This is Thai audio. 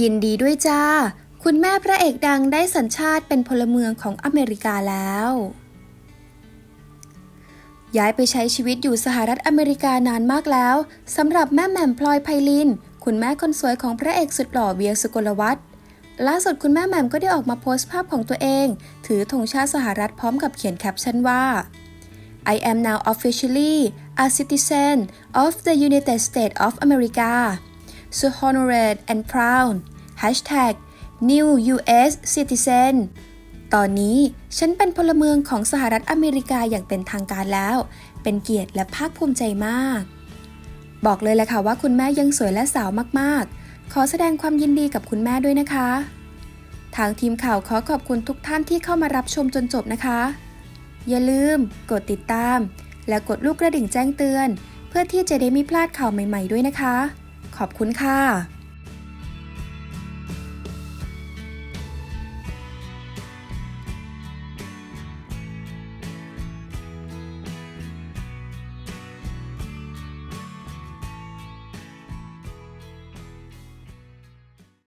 ยินดีด้วยจ้า คุณแม่พระเอกดังได้สัญชาติเป็นพลเมืองของอเมริกาแล้ว ย้ายไปใช้ชีวิตอยู่สหรัฐอเมริกานานมากแล้วสำหรับแม่แหม่มพลอยไพลิน คุณแม่คนสวยของพระเอกสุดหล่อเวียสุกลวัฒน์ล่าสุดคุณแม่แหม่มก็ได้ออกมาโพสต์ภาพของตัวเอง ถือธงชาติสหรัฐพร้อมกับเขียนแคปชั่นว่า I am now officially a citizen of the United States of America so honored and proud hashtag new US citizen ตอนนี้ฉันเป็นพลเมืองของสหรัฐอเมริกาอย่างเป็นทางการแล้ว เป็นเกียรติและภาคภูมิใจมาก บอกเลยแหละค่ะว่าคุณแม่ยังสวยและสาวมากๆ ขอแสดงความยินดีกับคุณแม่ด้วยนะคะ ทางทีมข่าวขอขอบคุณทุกท่านที่เข้ามารับชมจนจบนะคะ อย่าลืม กดติดตาม และกดลูกกระดิ่งแจ้งเตือน เพื่อที่จะได้ไม่พลาดข่าวใหม่ ๆ ด้วยนะคะ ขอบคุณค่ะ